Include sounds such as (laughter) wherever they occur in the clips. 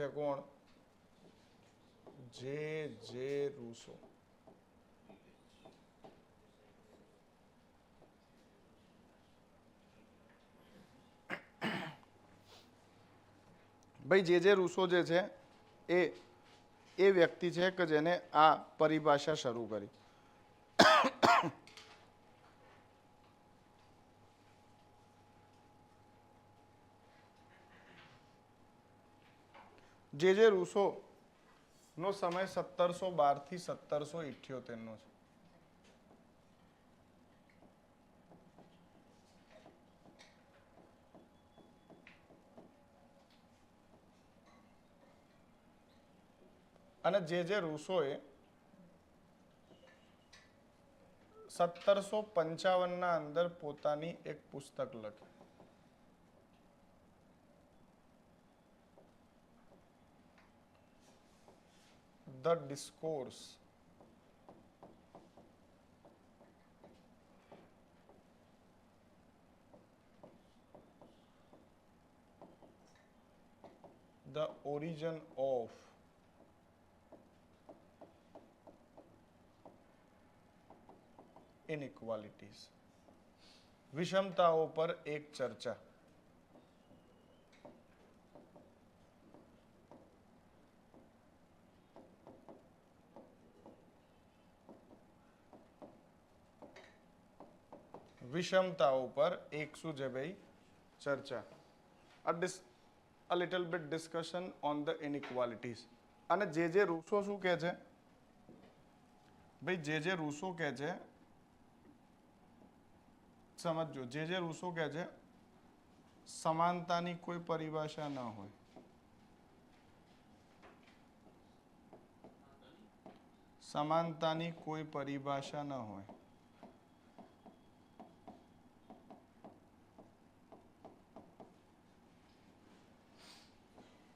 છે કોણ? જે જે રૂસો. ભાઈ, જે જે રૂસો જે છે, એ એ વ્યક્તિ છે કે જેને આ પરિભાષા શરૂ કરી. જે જે રૂસો નો સમય સત્તરસો બારથી સત્તરસો ઇઠ્યોતેર નો છે. અને જે જે રૂસોએ સત્તરસો પંચાવનના અંદર પોતાની એક પુસ્તક લખી. The discourse the origin of inequalities વિષમતાઓ પર એક ચર્ચા વિષમતાઓ પર એક શું છે ભાઈ? ચર્ચા. A dis a little bit discussion on the inequalities અને જે જે રૂસો શું કહે છે? ભાઈ, જે જે રૂસો કહે છે, સમજજો, જે જે રૂસો કહે છે, સમાનતાની કોઈ પરિભાષા ન હોય. સમાનતાની કોઈ પરિભાષા ન હોય.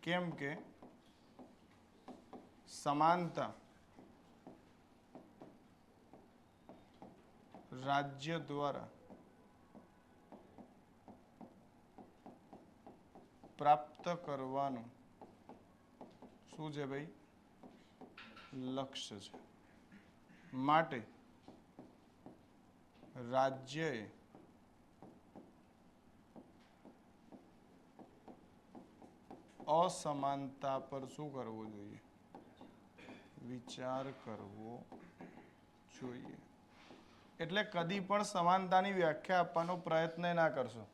કેમ કે સમાનતા રાજ્ય દ્વારા પ્રાપ્ત કરવાનું શું છે ભાઈ? લક્ષ્ય છે. માટે રાજ્યએ અસમાનતા પર શું કરવું જોઈએ? વિચાર કરવો જોઈએ. એટલે કદી પણ સમાનતાની વ્યાખ્યા આપવાનો પ્રયત્ન ના કરશો.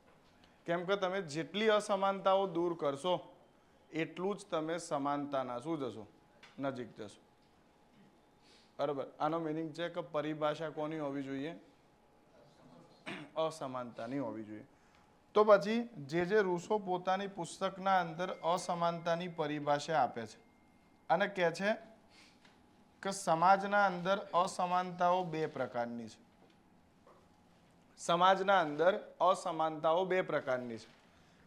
કેમ કે તમે જેટલી અસમાનતાઓ દૂર કરશો, એટલું જ તમે સમાનતાના શું જશો? નજીક જશો. બરાબર? આનો મિનિંગ છે કે પરિભાષા કોની હોવી જોઈએ? અસમાનતાની હોવી જોઈએ. તો પછી જે જે રૂસો પોતાની પુસ્તકના અંદર અસમાનતાની પરિભાષા આપે છે અને કહે છે કે સમાજના અંદર અસમાનતાઓ બે પ્રકારની છે. સમાજના અંદર અસમાનતાઓ બે પ્રકારની છે.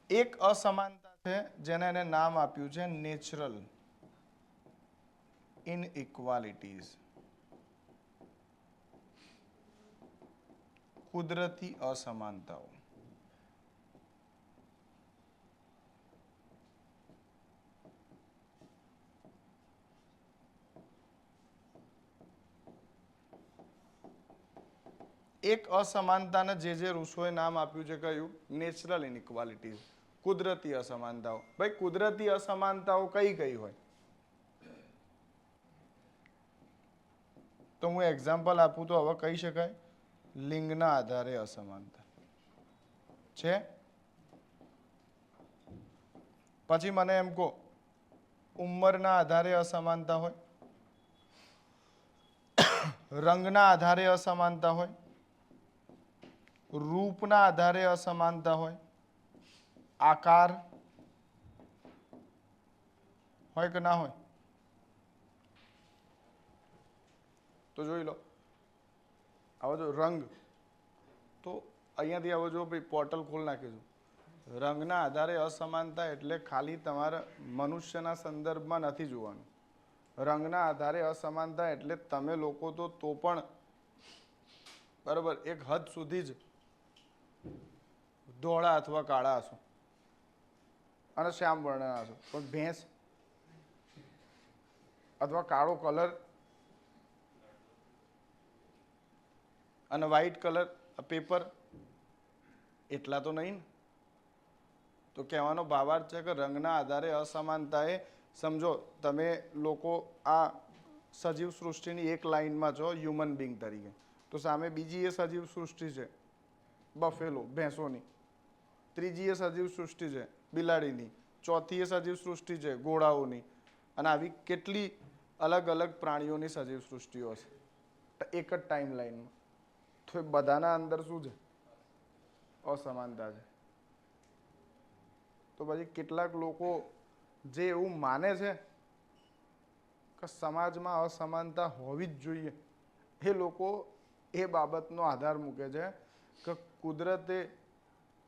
એક અસમાનતા છે જેને એને નામ આપ્યું છે નેચરલ ઇનઇક્વાલિટીઝ. કુદરતી અસમાનતાઓ. એક અસમાનતાને જે જે રૂસોએ નામ આપ્યું છે કયું? નેચરલ ઇનઇક્વાલિટીઝ કુદરતી અસમાનતાઓ. ભાઈ, કુદરતી અસમાનતાઓ કઈ કઈ હોય? તો હું એક્ઝામ્પલ આપું તો હવે કહી શકાય. લિંગના આધારે અસમાનતા. છે? પછી મને એમ કહો, ઉંમરના આધારે અસમાનતા હોય? (coughs) રંગના આધારે અસમાનતા હોય? રૂપના આધારે અસમાનતા હોય, આકાર હોય કે ના હોય? તો જોઈ લો. આવો જો રંગ. તો અહીંયાથી આવો જો ભાઈ પોર્ટલ ખોલ નાખીશું. રંગના આધારે અસમાનતા એટલે ખાલી તમારા મનુષ્યના સંદર્ભમાં નથી જોવાનું. રંગના આધારે અસમાનતા એટલે તમે લોકો તો તો પણ બરાબર એક હદ સુધી જ ધોળા અથવા કાળા હશો. અને શ્યામ વર્ણના હશો. પણ ભેંસ અથવા કાળો કલર અને વ્હાઈટ કલર પેપર એટલા તો નહીં તો કહેવાનો ભાવાર્થ છે કે રંગના આધારે અસમાનતાએ સમજો, તમે લોકો આ સજીવ સૃષ્ટિની એક લાઇનમાં છો હ્યુમન બિંગ તરીકે. તો સામે બીજી એ સજીવ સૃષ્ટિ છે, બફેલો, ભેંસોની. ત્રીજી એ સજીવ સૃષ્ટિ છે, બિલાડીની. ચોથી એ સજીવ સૃષ્ટિ છે, ઘોડાઓની. અને આવી કેટલી અલગ અલગ પ્રાણીઓની સજીવ સૃષ્ટિઓ છે. એક જ ટાઈમ લાઈનમાં તો એ બધાના અંદર શું છે? અસમાનતા છે. તો પછી કેટલાક લોકો જે એવું માને છે કે સમાજમાં અસમાનતા હોવી જ જોઈએ. એ લોકો એ બાબતનો આધાર મૂકે છે કે કુદરતે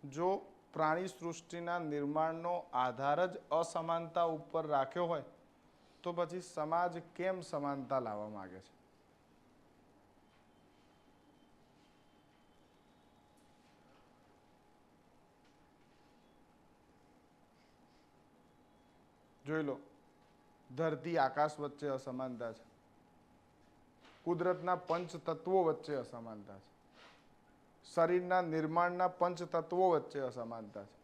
જો પ્રાણી સૃષ્ટિના નિર્માણનો આધાર જ અસમાનતા ઉપર રાખ્યો હોય, તો પછી સમાજ કેમ સમાનતા લાવવા માંગે છે? જોઈ લો, ધરતી, આકાશ વચ્ચે અસમાનતા છે. કુદરતના પંચ તત્વો વચ્ચે અસમાનતા છે. શરીરના નિર્માણના પંચ તત્વો વચ્ચે અસમાનતા છે.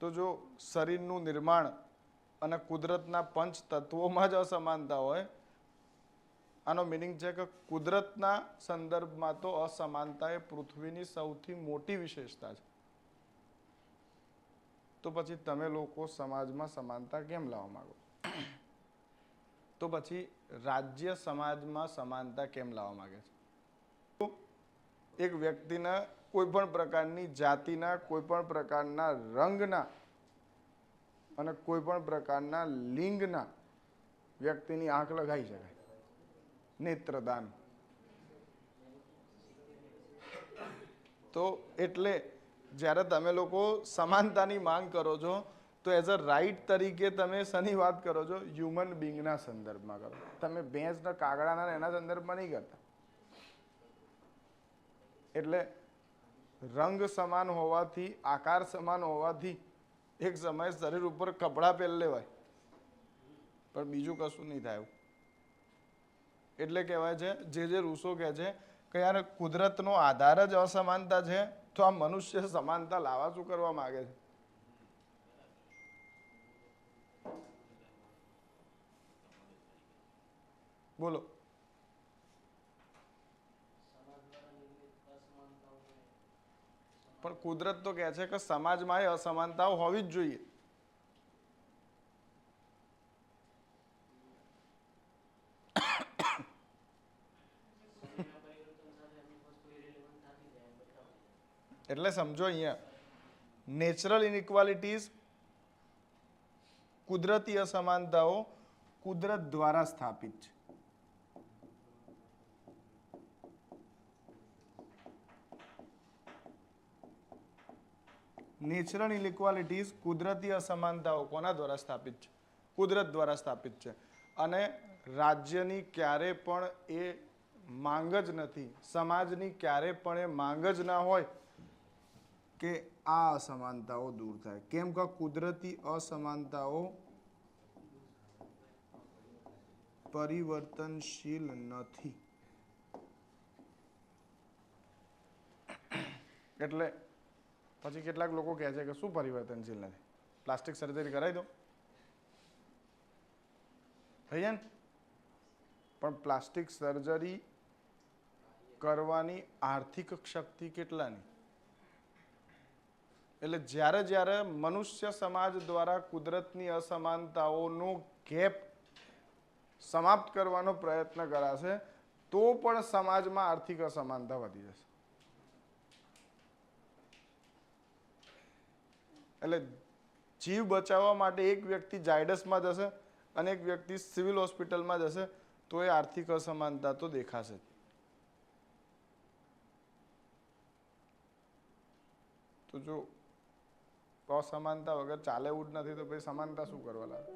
તો જો શરીરનું નિર્માણ અને કુદરતના પંચ તત્વોમાં જ અસમાનતા હોય, આનો મિનિંગ છે કે કુદરતના સંદર્ભમાં તો અસમાનતા એ પૃથ્વીની સૌથી મોટી વિશેષતા છે. તો પછી તમે લોકો સમાજમાં સમાનતા કેમ લાવવા માંગો તો પછી રાજ્ય સમાજમાં સમાનતા કેમ લાવવા માંગે છે? એક વ્યક્તિના કોઈ પણ પ્રકારની જાતિના, કોઈ પણ પ્રકારના રંગના અને કોઈ પણ પ્રકારના લિંગના વ્યક્તિની આંખ લગાવી શકાય. નેત્રદાન. તો એટલે જ્યારે તમે લોકો સમાનતાની માંગ કરો છો, તો એઝ અ રાઈટ તરીકે તમે શની વાત કરો છો, હ્યુમન બિંગના સંદર્ભમાં કરો. તમે ભેંસના કાગડાના એના સંદર્ભમાં નહીં કરતા. એટલે રંગ સમાન હોવાથી, આકાર સમાન હોવાથી એક સમયે શરીર ઉપર કપડાં પહેરી લેવાય. પણ બીજું કશું નહીં થાય એટલે કહેવાય છે, જે જે રૂસો કહે છે કે યાર કુદરતનો આધાર જ અસમાનતા છે, તો આ મનુષ્ય સમાનતા લાવા શું કરવા માંગે છે? બોલો. પણ કુદરત તો કહે છે કે સમાજમાં એ અસમાનતાઓ હોવી જ જોઈએ. એટલે સમજો અહીંયા નેચરલ ઇનઇક્વાલિટીઝ કુદરતી અસમાનતાઓ કુદરત દ્વારા સ્થાપિત છે. નેચરલ ઇનઇક્વાલિટીઝ કુદરતી અસમાનતાઓ કોના દ્વારા સ્થાપિત છે? કુદરત દ્વારા સ્થાપિત છે. અને રાજ્યની ક્યારે પણ એ માંગ જ નથી, સમાજની ક્યારે પણ એ માંગ જ ના હોય કે આ અસમાનતાઓ દૂર થાય. કેમ કે કુદરતી અસમાનતાઓ પરિવર્તનશીલ નથી. એટલે પછી કેટલાક લોકો કહે છે કે શું પરિવર્તનશીલ નથી? પ્લાસ્ટિક સર્જરી કરાવી દો. થઈ જાય ને? પણ પ્લાસ્ટિક સર્જરી કરવાની આર્થિક શક્તિ કેટલાની? એટલે જ્યારે જ્યારે મનુષ્ય સમાજ દ્વારા કુદરતની અસમાનતાઓનો ગેપ સમાપ્ત કરવાનો પ્રયત્ન કરાશે, તો પણ સમાજમાં આર્થિક અસમાનતા વધી જશે. એટલે જીવ બચાવવા માટે એક વ્યક્તિ જાયડસમાં જશે અને એક વ્યક્તિ સિવિલ હોસ્પિટલમાં જશે, તો એ આર્થિક અસમાનતા તો દેખાશે તો જો અસમાનતા વગર ચાલે એવું જ નથી, તો પછી સમાનતા શું કરવા લાગે?